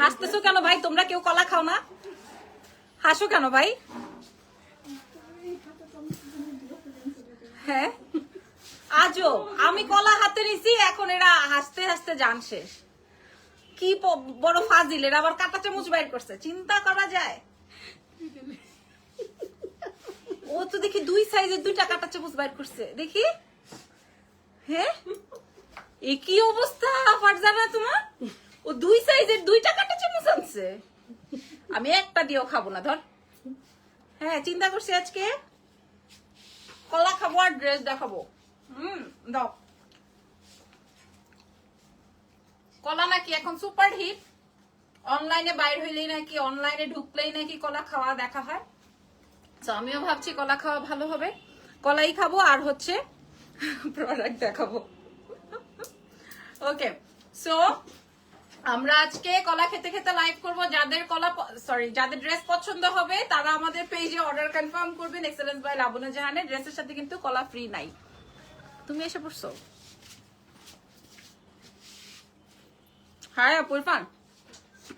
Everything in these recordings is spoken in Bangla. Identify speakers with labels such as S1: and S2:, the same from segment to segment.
S1: হাসতেছো কেন ভাই? তোমরা কেউ কলা খাও না? হাসো কেন ভাই? হ্যাঁ? আজও? আমি কলা হাতে নিছি, এখন এরা হাসতে হাসতে জান শেষ। কি বড় ফাজিল, এরা আবার কাটা চামচ বাইর করছে। চিন্তা করা যায়। ও তো দেখি দুই সাইজের দুইটা কাটা চামচ বাইর করছে। দেখি। হ্যাঁ? এ কি অবস্থা, ফারজানা, তোমার ও দুই সাইজের দুইটা কাটা চামচ আনছে আমি একটা দিয়েও খাব না, ধর। হ্যাঁ চিন্তা করছি আজকে কলা খাব আর ড্রেস দেখাবো। হুম কলা নাকি এখন সুপার হিট অনলাইনে বাইর হইলেই নাকি অনলাইনে ঢুকলেই নাকি কলা খাওয়া দেখা হয়। তো আমিও ভাবছি কলা খাওয়া ভালো হবে। কলাই খাব আর হচ্ছে প্রোডাক্ট দেখাবো। ওকে সো আমরা আজকে কলা খেতে খেতে লাইভ করব। যাদের কলা সরি যাদের ড্রেস পছন্দ হবে, তারা আমাদের পেজে অর্ডার কনফার্ম করবেন এক্সেলেন্স বাই লাবনা জাহানের ড্রেসের সাথে কিন্তু কলা ফ্রি নাই। তুমি এসে পড়ছো? হ্যাঁ আপু ইরফান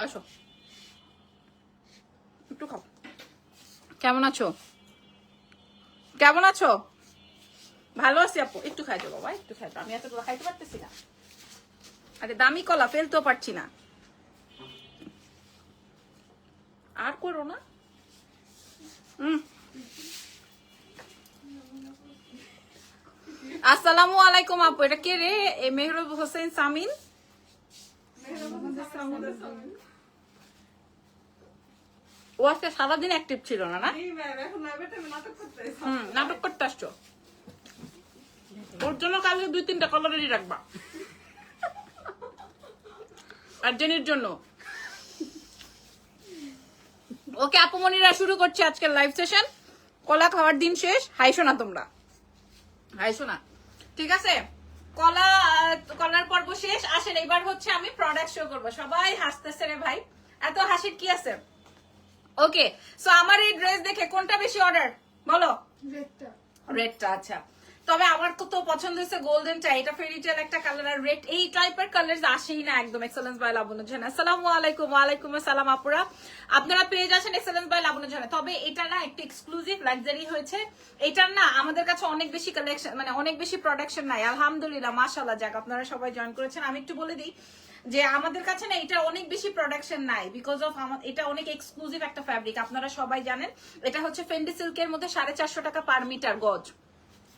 S1: আসো। একটু খাও। কেমন আছো? কেমন আছো? ভালো আছি আপু। একটু খাইছো বাবা, একটু খাইছো আমি এতগুলো খাইতে পারতেছি না। আরে দামি কলা ফেলতেও পারছি না। আর করো না। আসসালামু আলাইকুম আপু এটা কে রে? মেহরুব হোসেন সামিন? ও আজকে সারাদিন অ্যাক্টিভ ছিল না না? নাটক করতে আসছো। ওর জন্য কালকে দুই তিনটা কলার রেডি রাখবা। আর জেনির জন্য। ওকে আপুমনিরা শুরু করছে আজকের লাইভ সেশন কলা খাওয়ার দিন শেষ। হাইশো না তোমরা। হাইশো না ঠিক আছে? কলা কলার পর্ব শেষ। আসেন এবার হচ্ছে আমি প্রোডাক্ট শো করব। সবাই হাসতেছে রে ভাই। এত হাসির কি আছে? ওকে সো আমার এই ড্রেস দেখে কোনটা বেশি অর্ডার বলো। রেডটা রেডটা আচ্ছা। তবে আমার তো তো পছন্দ হয়েছে গোল্ডেন গোল্ডেনটা এটা ফেরিটেল একটা কালার আর রেড এই টাইপের কালার আসেই না একদম এক্সেলেন্স বাই লাবণ্য ঝানা আসসালামু আলাইকুম, ওয়ালাইকুম আসসালাম আপুরা। আপনারা পেয়ে যাচ্ছেন এক্সেলেন্স বাই লাবণ্য ঝানা তবে এটা না একটু এক্সক্লুসিভ লাক্সারি হয়েছে। এটার না আমাদের কাছে অনেক বেশি কালেকশন মানে অনেক বেশি প্রোডাকশন নাই। আলহামদুলিল্লাহ মাশাল্লাহ যাক আপনারা সবাই জয়েন করেছেন। আমি একটু বলে দিই যে আমাদের কাছে না এটা অনেক বেশি প্রোডাকশন নাই বিকজ অফ এটা অনেক এক্সক্লুসিভ একটা ফ্যাব্রিক আপনারা সবাই জানেন। এটা হচ্ছে ফেন্ডি সিল্কের মধ্যে সাড়ে চারশো টাকা পার মিটার গজ।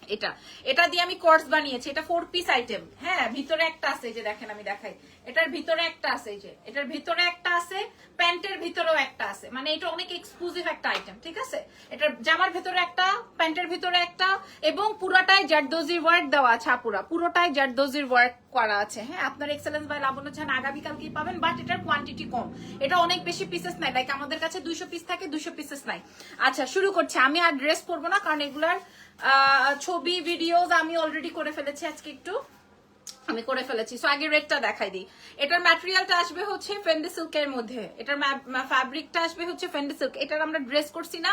S1: এটা। এটা দিয়ে আমি কোর্স বানিয়েছি। এটা ফোর পিস আইটেম হ্যাঁ ভিতরে একটা আছে যে দেখেন আমি দেখাই। এটার ভিতরে একটা আছে এই যে। এটার ভিতরে একটা আছে, প্যান্টের ভিতরেও একটা আছে। মানে এটা অনেক এক্সক্লুসিভ একটা আইটেম ঠিক আছে? এটার জামার ভিতরে একটা, প্যান্টের ভিতরে একটা, এবং পুরোটাই জারদোজির ওয়ার্ক দেওয়া আছে আপুরা। পুরোটাই জারদোজির ওয়ার্ক করা আছে। হ্যাঁ আপনার এক্সেলেন্স বাই লাবণ্য চান আগামীকালকেই পাবেন বাট এটার কোয়ান্টিটি কম। এটা অনেক বেশি পিসেস নাই লাইক আমাদের কাছে দুইশো পিস থাকে, দুইশো পিসেস নাই। আচ্ছা শুরু করছি। আমি আর ড্রেস পরবো না, কারণ এগুলার ছবি ভিডিওস আমি অলরেডি করে ফেলেছি আজকে একটু। আমি করে ফেলেছি। সো আগে রেডটা দেখাই দিই। এটার ম্যাটেরিয়ালটা আসবে হচ্ছে ফেন্ডি সিল্কের মধ্যে। এটার ফ্যাব্রিকটা আসবে হচ্ছে ফেন্ডি সিল্ক এটার আমরা ড্রেস করছি না।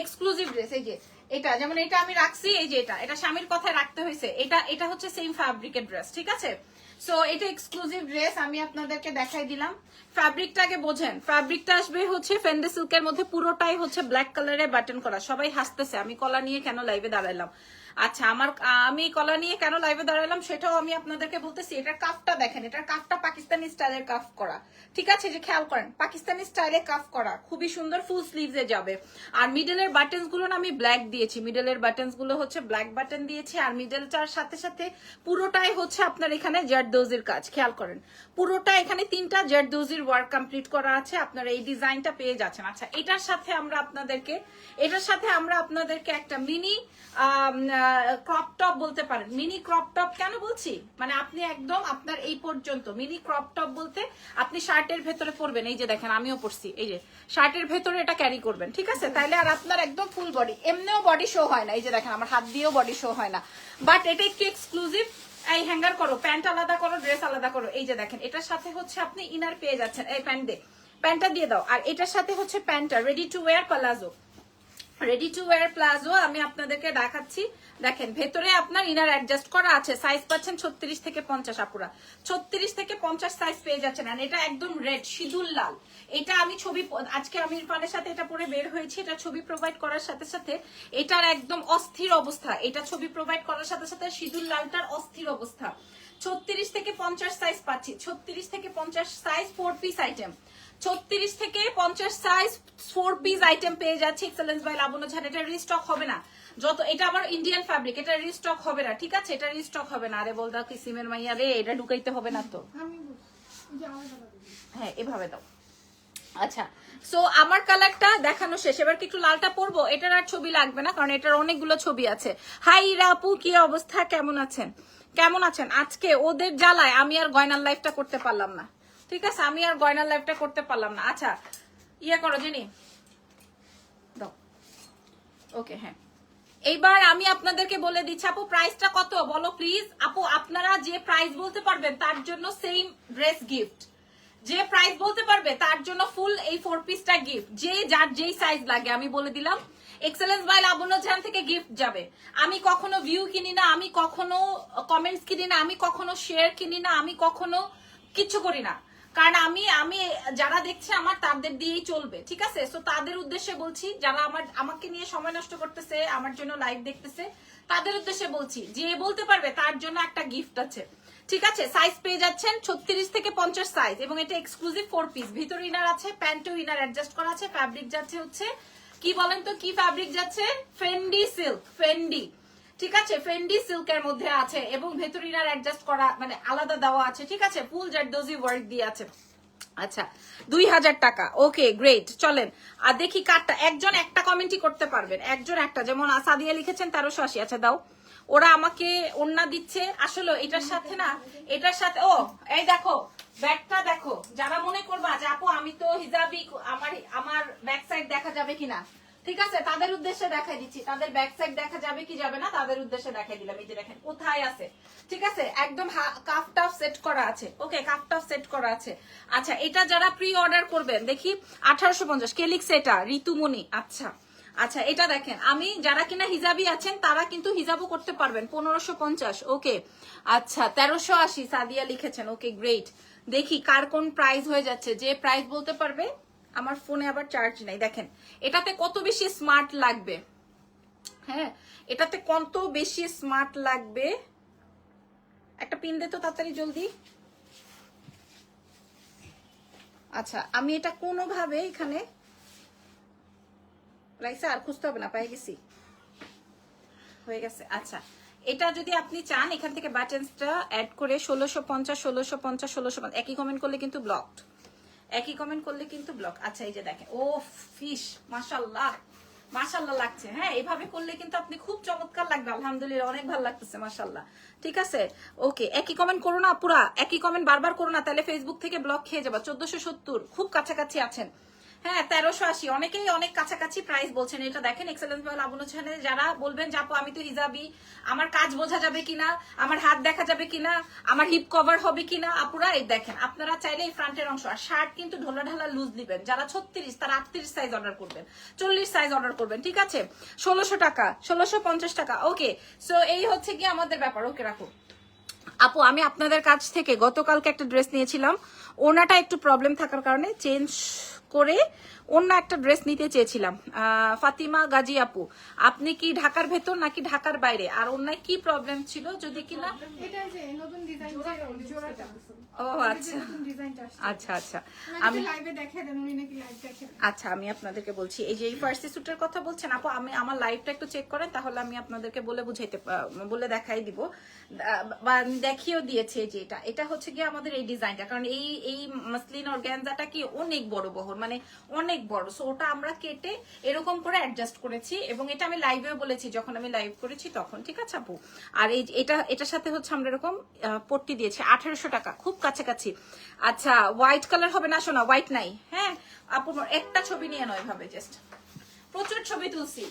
S1: এক্সক্লুসিভ ড্রেস এই যে এটা যেমন এটা আমি রাখছি এই যে এটা। এটা স্বামীর কথায় রাখতে হয়েছে। এটা এটা হচ্ছে সেম ফ্যাব্রিকের ড্রেস ঠিক আছে? সো এটা এক্সক্লুসিভ ড্রেস আমি আপনাদেরকে দেখাই দিলাম। ফ্যাব্রিকটাকে বোঝেন। ফ্যাব্রিকটা আসবে হচ্ছে ফেন্ডে সিল্কের মধ্যে। পুরোটাই হচ্ছে ব্ল্যাক কালারের বাটন করা। সবাই হাসতেছে। আমি কলা নিয়ে কেন লাইভে দাঁড়ালাম আচ্ছা আমার আমি কলা নিয়ে কেন লাইভে দাঁড়ালাম সেটাও আমি আপনাদেরকে বলতেছি। এটার কাফটা দেখেন, এটার কাফটা পাকিস্তানি স্টাইলের কাফ করা। ঠিক আছে, যে খেয়াল করেন, পাকিস্তানি স্টাইলে কাফ করা, খুবই সুন্দর ফুল স্লিভসে যাবে। আর মিডলের বাটনসগুলো আমি ব্ল্যাক দিয়েছি। মিডলের বাটনসগুলো হচ্ছে ব্ল্যাক বাটন দিয়েছি, আর মিডলটার সাথে সাথে পুরোটাই হচ্ছে আপনার এখানে জারদোজির কাজ, খেয়াল করেন। পুরোটা এখানে তিনটা জারদোজির ওয়ার্ক কমপ্লিট করা আছে, আপনারা এই ডিজাইনটা পেয়ে যাচ্ছেন। আচ্ছা এটার সাথে আমরা আপনাদেরকে, এটার সাথে আমরা আপনাদেরকে একটা মিনি ক্রপ টপ বলতে পারেন। মিনি ক্রপ টপ কেন বলছি? মানে আপনি একদম আপনার এই পর্যন্ত মিনি ক্রপ টপ বলতে আপনি শার্টের ভেতরে পরবেন। এই যে দেখেন, আমিও পরছি। এই যে শার্টের ভেতরে এটা ক্যারি করবেন, ঠিক আছে? তাইলে আর আপনার একদম ফুল বডি এমনিও বডি শো হয় না। এই যে দেখেন, আমার হাত দিয়েও বডি শো হয় না। বাট এটা একটু এক্সক্লুসিভ এই হ্যাঙ্গার করো প্যান্ট আলাদা করো ড্রেস আলাদা করো। এই যে দেখেন, এটার সাথে হচ্ছে আপনি ইনার পেয়ে যাচ্ছেন। এই প্যান্ট দে প্যান্টটা দিয়ে দাও। আর এটার সাথে হচ্ছে প্যান্টটা ready to wear palazzo ready to wear palazzo আমি আপনাদেরকে দেখাচ্ছি। দেখেন, ভেতরে আপনার ইনার অ্যাডজাস্ট করা আছে সাইজ পাচ্ছেন ছত্রিশ থেকে পঞ্চাশ আপুরা। ছত্রিশ থেকে পঞ্চাশ সাইজ পেয়ে যাচ্ছেন আর এটা একদম রেড সিঁদুর লাল। এটা আমি ছবি আজকে আমি ইরফানের সাথে এটা পরে বের হয়েছি, এটা ছবি প্রোভাইড করার সাথে সাথে এটার একদম অস্থির অবস্থা। এটা ছবি প্রোভাইড করার সাথে সাথে সিঁদুর লালটার অস্থির অবস্থা। ছত্রিশ থেকে পঞ্চাশ সাইজ পাচ্ছি, ছত্রিশ থেকে পঞ্চাশ সাইজ ফোর পিস আইটেম ছত্রিশ থেকে পঞ্চাশ সাইজ ফোর পিস আইটেম পেয়ে যাচ্ছে এক্সেলেন্স বাই লাবণ্য ঝান এটা রিস্টক হবে না। যত এটা আবার ইন্ডিয়ান ফ্যাব্রিক এটা রিস্টক হবে না ঠিক আছে? এটা রিস্টক হবে না। আরে বলদা কি সিমের মাইয়া রে এটা ঢুকাইতে হবে না তো। হ্যাঁ এভাবে দাও। আচ্ছা সো আমার কালারটা দেখানো শেষ। এবার কি একটু লালটা পরবো? এটার আর ছবি লাগবে না কারণ এটার অনেকগুলো ছবি আছে। হাই রাপু কি অবস্থা? কেমন আছেন? কেমন আছেন? আজকে ওদের জ্বালায় আমি আর গয়নার লাইফটা করতে পারলাম না। ঠিক আছে? আমি আর গয়নার লাইফটা করতে পারলাম না। আচ্ছা ইয়ে করো জেনি। দাও। ওকে হ্যাঁ। এইবার আমি আপনাদেরকে বলে দিচ্ছি, আপু প্রাইসটা কত? বলো প্লিজ আপু, আপনারা যে প্রাইস বলতে পারবেন, তার জন্য সেম ড্রেস গিফট যে প্রাইস বলতে পারবে, তার জন্য ফুল এই ফোর পিসটা গিফট যে, যার যেই সাইজ লাগে, আমি বলে দিলাম। এক্সেলেন্স বাই লাবণ্য ঝান থেকে গিফট যাবে। আমি কখনো ভিউ কিনি না, আমি কখনো কমেন্টস কিনি না, আমি কখনো শেয়ার কিনি না, আমি কখনো কিচ্ছু করি না। কারণ আমি আমি যারা দেখছে আমার তাদের দিয়েই চলবে, ঠিক আছে? সো তাদের উদ্দেশ্যে বলছি, যারা আমার, আমাকে নিয়ে সময় নষ্ট করতেছে, আমার জন্য লাইভ দেখতেছে, তাদের উদ্দেশ্যে বলছি, যে বলতে পারবে তার জন্য একটা গিফট আছে, ঠিক আছে? সাইজ পেয়ে যাচ্ছেন ছত্রিশ থেকে পঞ্চাশ সাইজ এবং এটা এক্সক্লুসিভ ফোর পিস ভিতর ইনার আছে প্যান্টও ইনার অ্যাডজাস্ট করা আছে ফ্যাব্রিক যাচ্ছে হচ্ছে, কি বলেন তো, কি ফ্যাব্রিক যাচ্ছে? ফেন্ডি সিল্ক ফেন্ডি ঠিক আছে ফেন্ডি সিল্কের মধ্যে আছে এবং ভেতর ইনার অ্যাডজাস্ট করা মানে আলাদা দেওয়া আছে, ঠিক আছে? ফুল জারদোজি ওয়ার্ক দিয়ে আছে। আচ্ছা দুই হাজার টাকা। ওকে গ্রেট চলেন। আর দেখি কারটা। একজন একটা কমেন্টই করতে পারবেন, একজন একটা। যেমন সাদিয়া লিখেছেন তেরোশো আশি। আচ্ছা দাও। ওরা আমাকে ওন্না দিচ্ছে। আসলে এটার সাথে না, এটার সাথে, ও, এই দেখো, ব্যাগটা দেখো। যারা মনে করবা যে, আপু, আমি তো হিজাবি, আমার আমার ব্যাক সাইড দেখা যাবে কিনা? ঠিক আছে, তাদের উদ্দেশ্যে দেখাই দিচ্ছি। তাদের ব্যাক সাইড দেখা যাবে কি যাবে না, তাদের উদ্দেশ্যে দেখাই দিলাম। এই যে দেখেন, কোথায় আছে? ঠিক আছে, একদম কাফ টাফ সেট করা আছে। ওকে কাফ টাফ সেট করা আছে। আচ্ছা এটা যারা প্রি অর্ডার করবেন, দেখি, আঠারোশো পঞ্চাশ কেলিক্স এটা, ঋতুমণি আচ্ছা। আচ্ছা এটা দেখেন, আমি, যারা কিনা হিজাবি আছেন, তারা কিন্তু হিজাবও করতে পারবেন, পনেরোশো পঞ্চাশ ওকে আচ্ছা তেরোশো আশি, সাদিয়া লিখেছেন ওকে গ্রেট দেখি, কার কোন প্রাইস হয়ে যাচ্ছে, যে প্রাইস বলতে পারবে? আমার ফোনে আবার চার্জ নাই। দেখেন, এটাতে কত বেশি স্মার্ট লাগবে? হ্যাঁ এটাতে কত বেশি স্মার্ট লাগবে? একটা পিন দে তো তাড়াতাড়ি জলদি। আচ্ছা আমি এটা কোনোভাবে এখানে রাইসা আর খুঁজতে হবে না পাই গেছি। হয়ে গেছে আচ্ছা। এটা যদি আপনি চান, এখান থেকে বাটনসটা অ্যাড করে ষোলোশো পঞ্চাশ ষোলোশো পঞ্চাশ, ষোলোশো একই কমেন্ট করলে কিন্তু ব্লকড একই কমেন্ট করলে কিন্তু ব্লক আচ্ছা এই যে দেখেন। ও ফিশ মাসাল্লাহ মাসাল্লাহ লাগছে। হ্যাঁ এভাবে করলে কিন্তু আপনি খুব চমৎকার লাগবে। আলহামদুলিল্লাহ, অনেক ভালো লাগতেছে মাসাল্লাহ ঠিক আছে? ওকে একই কমেন্ট করো না, পুরা। একই কমেন্ট বারবার করো না, তাহলে ফেসবুক থেকে ব্লক খেয়ে যাবা। চোদ্দশো সত্তর, খুব কাছাকাছি আছেন। হ্যাঁ তেরোশো আশি। অনেকেই অনেক কাছাকাছি প্রাইস বলছেন। এটা দেখেন এক্সেলেন্স বয় লাবণ্য চ্যানেল যারা বলবেন যে, আপু, আমি তো হিজাবি। আমার কাজ বোঝা যাবে কিনা? আমার হাত দেখা যাবে কিনা? আমার হিপ কভার হবে কিনা? আপুরা, এই দেখেন, আপনারা চাইলে এই ফ্রন্টের অংশ, আর শার্ট কিন্তু ঢোলা ঢালা লুজ দিবেন যারা ছত্রিশ, তারা আটত্রিশ সাইজ অর্ডার করবেন। চল্লিশ সাইজ অর্ডার করবেন, ঠিক আছে? ষোলোশো টাকা, ষোলোশো পঞ্চাশ টাকা ওকে সো এই হচ্ছে কি আমাদের ব্যাপার ওকে রাখো। আপু, আমি আপনাদের কাছ থেকে গতকালকে একটা ড্রেস নিয়েছিলাম। ওনাটা একটু প্রবলেম থাকার কারণে চেঞ্জ করে অন্য একটা ড্রেস নিতে চেয়েছিলাম। ফাতিমা গাজী আপু আপনি কি ঢাকার ভেতর নাকি ঢাকার বাইরে? আর অন্যায় কি প্রবলেম ছিল যদি কিনা? ও আচ্ছা।
S2: আসছে।
S1: আচ্ছা আচ্ছা।
S2: আমি
S1: আচ্ছা আমি আপনাদেরকে বলছি এই যে এই ফার্সি স্যুটের কথা বলছেন আপু আমি আমার লাইভটা একটু চেক করেন তাহলে আমি আপনাদেরকে বলে বুঝাইতে বলে দেখাই দিব। বা দেখিয়েও দিয়েছি যে এটা। এটা হচ্ছে গিয়ে আমাদের এই ডিজাইনটা কারণ এই এই মাসলিন অর্গ্যানজাটা কি অনেক বড় বহর। মানে অনেক বড়। সো ওটা আমরা কেটে এরকম করে অ্যাডজাস্ট করেছি এবং এটা আমি লাইভেও বলেছি, যখন আমি লাইভ করেছি তখন, ঠিক আছে আপু? আর এই এটা, এটার সাথে হচ্ছে আমরা এরকম পট্টি দিয়েছি, আঠারোশো টাকা, খুব কাছাকাছি। আচ্ছা হোয়াইট কালার হবে না, শোনা হোয়াইট নাই হ্যাঁ? আপু, একটা ছবি নিয়ে নয় ভাবে জাস্ট প্রচুর ছবি তুলছি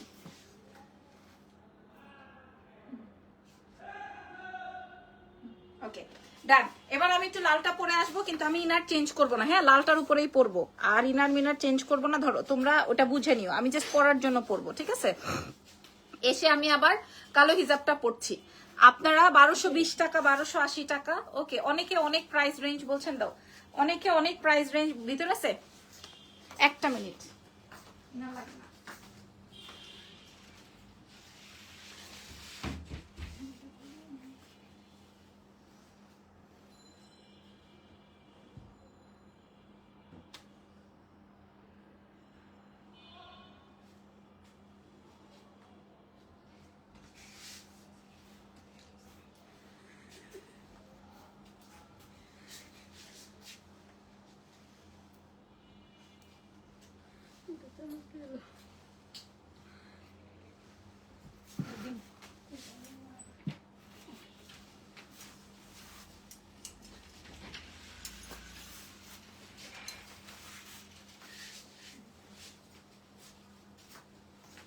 S1: ওকে ডান এবার আমি একটু লালটা পরে আসব, কিন্তু আমি ইনার চেঞ্জ করব না। হ্যাঁ লালটার উপরেই পরবো। আর ইনার মিনার চেঞ্জ করব না, ধরো, তোমরা ওটা বুঝে নিও। আমি জাস্ট পরার জন্য পরবো, ঠিক আছে? এসে আমি আবার কালো হিজাবটা পড়ছি আপনারা বারোশো বিশ টাকা, বারোশো আশি টাকা ওকে অনেকে অনেক প্রাইস রেঞ্জ বলছেন দাও। অনেকে অনেক প্রাইস রেঞ্জ ভিতরে আছে একটা মিনিট
S2: না।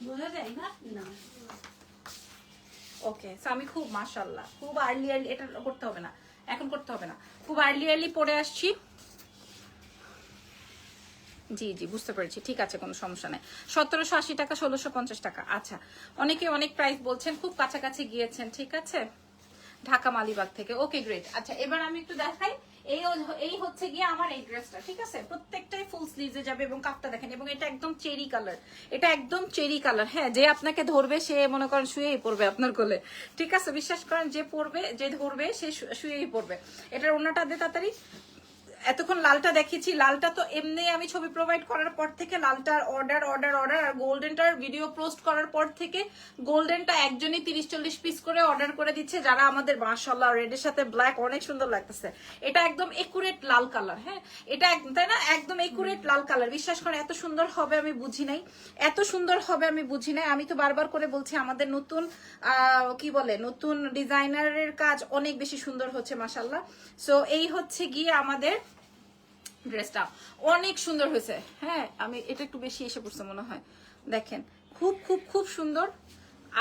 S1: বোঝা যায় না না। ওকে আমি খুব মাশাল্লাহ খুব আর্লি আর্লি এটা করতে হবে না। এখন করতে হবে না। খুব আর্লি আর্লি পরে আসছি। জি জি, বুঝতে পেরেছি। ঠিক আছে, কোনো সমস্যা নাই। সতেরোশো আশি টাকা, ষোলোশো পঞ্চাশ টাকা। আচ্ছা অনেকে অনেক প্রাইস বলছেন, খুব কাছাকাছি গিয়েছেন, ঠিক আছে? ঢাকা মালিবাগ থেকে। ওকে গ্রেট আচ্ছা এবার আমি একটু দেখাই। এই এই হচ্ছে গিয়ে আমার এই ড্রেসটা ঠিক আছে? প্রত্যেকটাই ফুল স্লিভে যাবে এবং কাপটা দেখেন, এবং এটা একদম চেরি কালার এটা একদম চেরি কালার হ্যাঁ যে আপনাকে ধরবে, সে মনে করেন শুয়েই পড়বে আপনার কোলে। ঠিক আছে? বিশ্বাস করেন, যে পড়বে, যে ধরবে, সে শুয়েই পড়বে। এটার অন্যটা দে তাড়াতাড়ি এতক্ষণ লালটা দেখেছি লালটা তো এমনি আমি ছবি প্রোভাইড করার পর থেকে লালটার অর্ডার অর্ডার অর্ডার আর গোল্ডেনটার ভিডিও পোস্ট করার পর থেকে গোল্ডেনটা একজনই তিরিশ, চল্লিশ পিস করে অর্ডার করে দিচ্ছে। যারা আমাদের মাসাল্লাহ রেডের সাথে ব্ল্যাক অনেক সুন্দর লাগতেছে। এটা একদম একুরেট লাল কালার হ্যাঁ? এটা তাই না? একদম একুরেট লাল কালার বিশ্বাস করে এত সুন্দর হবে আমি বুঝি নাই। এত সুন্দর হবে আমি বুঝি নাই। আমি তো বারবার করে বলছি, আমাদের নতুন কি বলে, নতুন ডিজাইনারের কাজ অনেক বেশি সুন্দর হচ্ছে মাসাল্লাহ সো এই হচ্ছে গিয়ে আমাদের ড্রেসটা। অনেক সুন্দর হয়েছে। হ্যাঁ আমি এটা একটু বেশি এসে পড়ছে মনে হয়। দেখেন, খুব খুব খুব সুন্দর।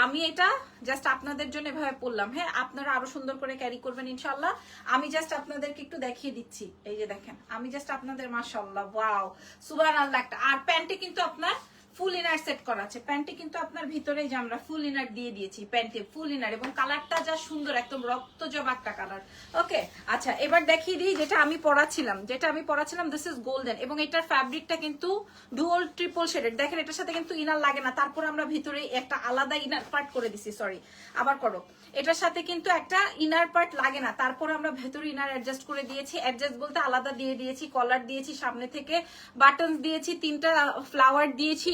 S1: আমি এটা জাস্ট আপনাদের জন্য এভাবে পড়লাম হ্যাঁ আপনারা আরও সুন্দর করে ক্যারি করবেন ইনশাল্লাহ আমি জাস্ট আপনাদেরকে একটু দেখিয়ে দিচ্ছি। এই যে দেখেন, আমি জাস্ট আপনাদের মাশাল্লাহ ওয়াও সুবান আল্লাহ একটা। আর প্যান্টে কিন্তু আপনার ফুল ইনার সেট করা আছে। প্যান্টে কিন্তু আপনার ভিতরে যে আমরা ফুল ইনার দিয়ে দিয়েছি, প্যান্টে ফুল ইনার এবং কালারটা যা সুন্দর, একদম রক্ত একটা কালার। ওকে আচ্ছা এবার দেখিয়ে দিই যেটা আমি পড়াছিলাম যেটা আমি পড়াছিলাম দিস ইজ গোল্ডেন এবং এটার ফ্যাব্রিকটা কিন্তু ডুয়াল ট্রিপল শেডেড দেখেন, এটার সাথে কিন্তু ইনার লাগে না। তারপর আমরা ভিতরে একটা আলাদা ইনার পার্ট করে দিছি সরি আবার করো। এটার সাথে কিন্তু একটা ইনার পার্ট লাগে না। তারপর আমরা ভেতরে ইনার অ্যাডজাস্ট করে দিয়েছি। অ্যাডজাস্ট বলতে আলাদা দিয়ে দিয়েছি কলার দিয়েছি, সামনে থেকে বাটনস দিয়েছি, তিনটা ফ্লাওয়ার দিয়েছি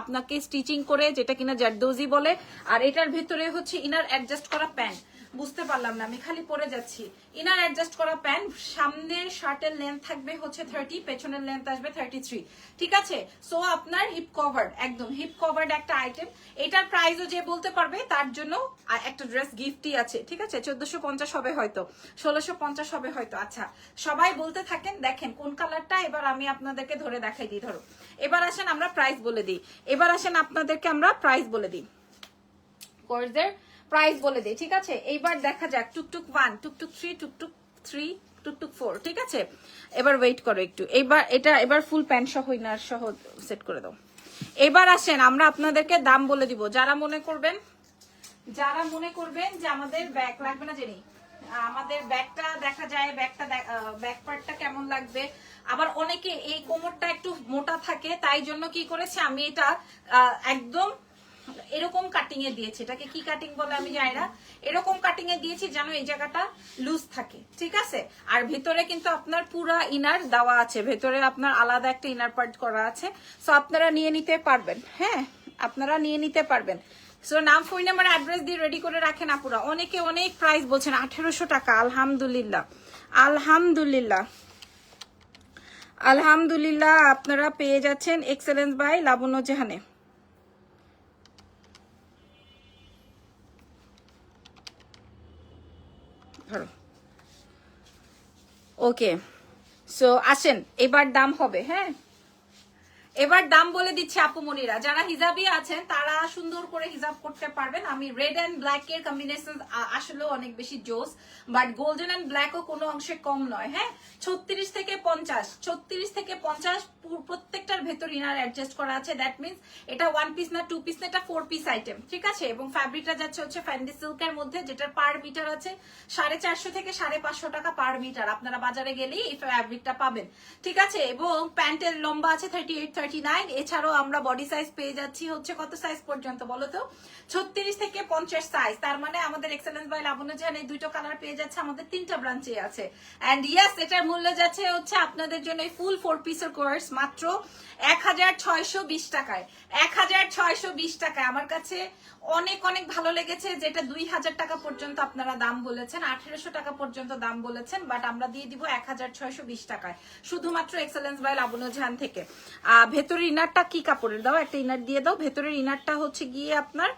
S1: আপনাকে স্টিচিং করে, যেটা কিনা জারদোজি বলে। আর এটার ভেতরে হচ্ছে ইনার অ্যাডজাস্ট করা প্যান্ট বুঝতে পারলাম না, আমি খালি পরে যাচ্ছি। ইনার অ্যাডজাস্ট করা প্যান্ট সামনের শার্টের লেন্থ থাকবে হচ্ছে থার্টি পেছনের লেন্থ আসবে থার্টি থ্রি ঠিক আছে? সো আপনার হিপ কভার্ড একদম হিপ কভার্ড একটা আইটেম এটার প্রাইসও যে বলতে পারবে, তার জন্য একটা ড্রেস গিফটই আছে। ঠিক আছে? চোদ্দশো পঞ্চাশ হবে হয়তো, ষোলোশো পঞ্চাশ হবে হয়তো। আচ্ছা সবাই বলতে থাকেন, দেখেন কোন কালারটা এবার আমি আপনাদেরকে ধরে দেখাই দিই, ধরো। এবার আসেন আমরা প্রাইস বলে দিই। এবার আসেন আপনাদেরকে আমরা প্রাইস বলে দিই। কোর্সের প্রাইস বলে দিই, ঠিক আছে? এইবার দেখা যাক, টুকটুক ওয়ান টুকটুক থ্রি টুকটুক থ্রি টুকটুক ফোর ঠিক আছে? এবার ওয়েট করো একটু। এবার এটা, এবার ফুল প্যান্ট সহ ইনার সহ সেট করে দাও। এবার আসেন, আমরা আপনাদেরকে দাম বলে দিব। যারা মনে করবেন, যারা মনে করবেন যে আমাদের ব্যাগ লাগবে না, জেনি, আমাদের ব্যাগটা দেখা যায় ব্যাগটা ব্যাক পার্টটা কেমন লাগবে? আবার অনেকে এই কোমরটা একটু মোটা থাকে, তাই জন্য কি করেছে? আমি এটা একদম এরকম কাটিং এ দিয়েছি। এটাকে কি কাটিং বলে আমি জানি না। এরকম কাটিং এ দিয়েছি যেন এই জায়গাটা লুজ থাকে। ঠিক আছে? আর ভিতরে কিন্তু আপনার পুরা ইনার দেওয়া আছে। ভেতরে আপনার আলাদা একটা ইনার পার্ট করা আছে। সো আপনারা নিয়ে নিতে পারবেন। হ্যাঁ আপনারা নিয়ে নিতে পারবেন। সো নাম ফোন নাম্বার অ্যাড্রেস দিয়ে রেডি করে রাখেন আপুরা। অনেকে অনেক প্রাইস বলছেন, আঠেরোশো টাকা। আলহামদুলিল্লাহ। আলহামদুলিল্লাহ। আলহামদুলিল্লাহ, আপনারা পেয়ে যাচ্ছেন এক্সেলেন্স বাই লাবণ্য জাহানে। ধরো। ওকে সো আসেন এবার দাম হবে হ্যাঁ? এবার দাম বলে দিচ্ছে আপু মনিরা। যারা হিজাবি আছেন, তারা সুন্দর করে হিজাব করতে পারবেন। আমি রেড অ্যান্ড ব্ল্যাক এর কম্বিনেশন আসলেও অনেক বেশি জোস বাট গোল্ডেন অ্যান্ড ব্ল্যাকও কোনো অংশে কম নয় হ্যাঁ? ছত্রিশ থেকে পঞ্চাশ, ছত্রিশ থেকে পঞ্চাশ প্রত্যেকটার ভেতর ইনার অ্যাডজাস্ট করা আছে। দ্যাট মিনস এটা ওয়ান পিস না টু পিস না, এটা ফোর পিস আইটেম ঠিক আছে? এবং ফ্যাব্রিকটা যাচ্ছে হচ্ছে ফ্যান্ডি সিল্কের মধ্যে, যেটার পার মিটার আছে সাড়ে চারশো থেকে সাড়ে পাঁচশো টাকা পার মিটার আপনারা বাজারে গেলেই এই ফ্যাব্রিকটা পাবেন, ঠিক আছে? এবং প্যান্টের লম্বা আছে থার্টি এইট থার্টি নাইন এছাড়াও আমরা বডি সাইজ পেয়ে যাচ্ছি হচ্ছে কত সাইজ পর্যন্ত বলো তো? ছত্রিশ থেকে পঞ্চাশ সাইজ তার মানে আমাদের এক্সেলেন্স বাই লাবণ্য এই দুটো কালার পেয়ে যাচ্ছে, আমাদের তিনটা ব্রাঞ্চে আছে। অ্যান্ড ইয়াস এটার মূল্য যাচ্ছে হচ্ছে আপনাদের জন্য ফুল ফোর পিসের কোর্স মাত্র এক হাজার ছয়শো বিশ টাকায়। এক হাজার ছয়শো বিশ টাকায়। আমার কাছে অনেক অনেক ভালো লেগেছে যেটা দুই হাজার টাকা পর্যন্ত আপনারা দাম বলেছেন, আঠেরোশো টাকা পর্যন্ত দাম বলেছেন বাট আমরা দিয়ে দিব এক হাজার ছয়শো বিশ টাকায়। শুধুমাত্র এক্সেলেন্স বাই লাবণ্য জাহান থেকে ভেতরের ইনারটা কি কাপড়ের? দাও একটা ইনার দিয়ে দাও। ভেতরের ইনারটা হচ্ছে গিয়ে আপনার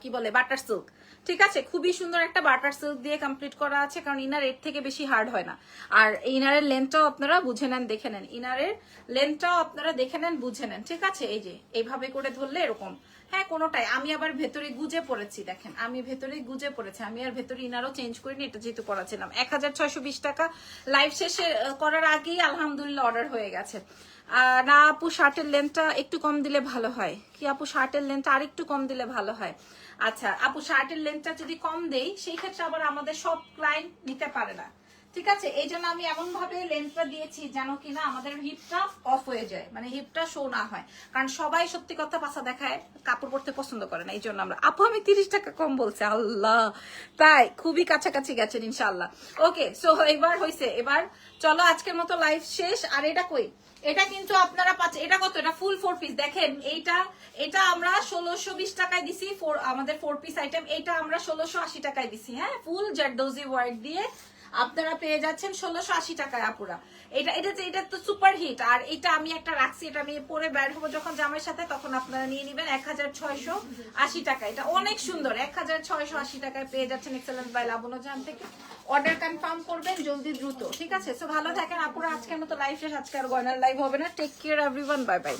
S1: কি বলে বাটার সিল্ক ঠিক আছে? খুবই সুন্দর একটা বাটার সিল্ক দিয়ে কমপ্লিট করা আছে, কারণ ইনার এর থেকে বেশি হার্ড হয় না। আর ইনারের লেন্থটাও আপনারা বুঝে নেন, দেখে নেন। ইনারের লেন্থটাও আপনারা দেখে নেন, বুঝে নেন। ঠিক আছে? এই যে, এইভাবে করে ধরলে এরকম। হ্যাঁ কোনোটাই। আমি আবার ভেতরে গুজে পড়েছি, দেখেন। আমি ভেতরে গুজে পড়েছি। আমি আর ভেতরে ইনারও চেঞ্জ করিনি, এটা যেহেতু করাছিলাম এক হাজার ছয়শো বিশ টাকা লাইভ শেষে করার আগেই আলহামদুলিল্লাহ অর্ডার হয়ে গেছে। না, আপু শার্টের লেন্থটা একটু কম দিলে ভালো হয়। কি আপু শার্টের লেন্থটা আর একটু কম দিলে ভালো হয়? আচ্ছা আপু শার্টের লেন্থটা যদি কম দেই, সেই ক্ষেত্রে আবার আমাদের সব ক্লায়েন্ট নিতে পারে না। ঠিক আছে? এই জন্য আমি এমন ভাবে লেন্থটা দিয়েছি যেন কিনা আমাদের হিপটা অফ হয়ে যায় মানে হিপটা শো না হয়। কারণ সবাই সত্যি কথা পাশা দেখায়, কাপড় পরতে পছন্দ করে না, এই জন্য আমরা আপু, আমি তিরিশ টাকা কম বলছে, আল্লাহ। তাই, খুবই কাছাকাছি গেছেন ইনশাল্লাহ ওকে সো এবার হয়েছে এবার চলো আজকের মতো লাইফ শেষ। আর এটা কই? এটা কিন্তু আপনারা পাচ্ছেন এটা কত? এটা ফুল ফোর পিস দেখেন, এইটা এটা আমরা ষোলোশো বিশ টাকায় দিছি আমাদের ফোর পিস আইটেম এটা আমরা ষোলোশো আশি টাকায় দিছি হ্যাঁ? ফুল জারদৌজি ওয়ার্ক দিয়ে আপনারা পেয়ে যাচ্ছেন ষোলোশো আশি টাকায় আপুরা। এটা এটা যে- এটা তো সুপার হিট আর এটা আমি একটা রাখছি, এটা আমি পরে বের হব যখন জামের সাথে, তখন আপনারা নিয়ে নেবেন এক হাজার ছয়শো আশি টাকা। এটা অনেক সুন্দর এক হাজার ছয়শো আশি টাকায় পেয়ে যাচ্ছেন এক্সেলেন্স বাই লাবণ্য জান থেকে। অর্ডার কনফার্ম করবেন জলদি দ্রুত, ঠিক আছে? সো ভালো থাকেন আপুরা, আজকের মতো লাইভ শেষ, আজকে আর গয়নার লাইভ হবে না। Take care everyone bye bye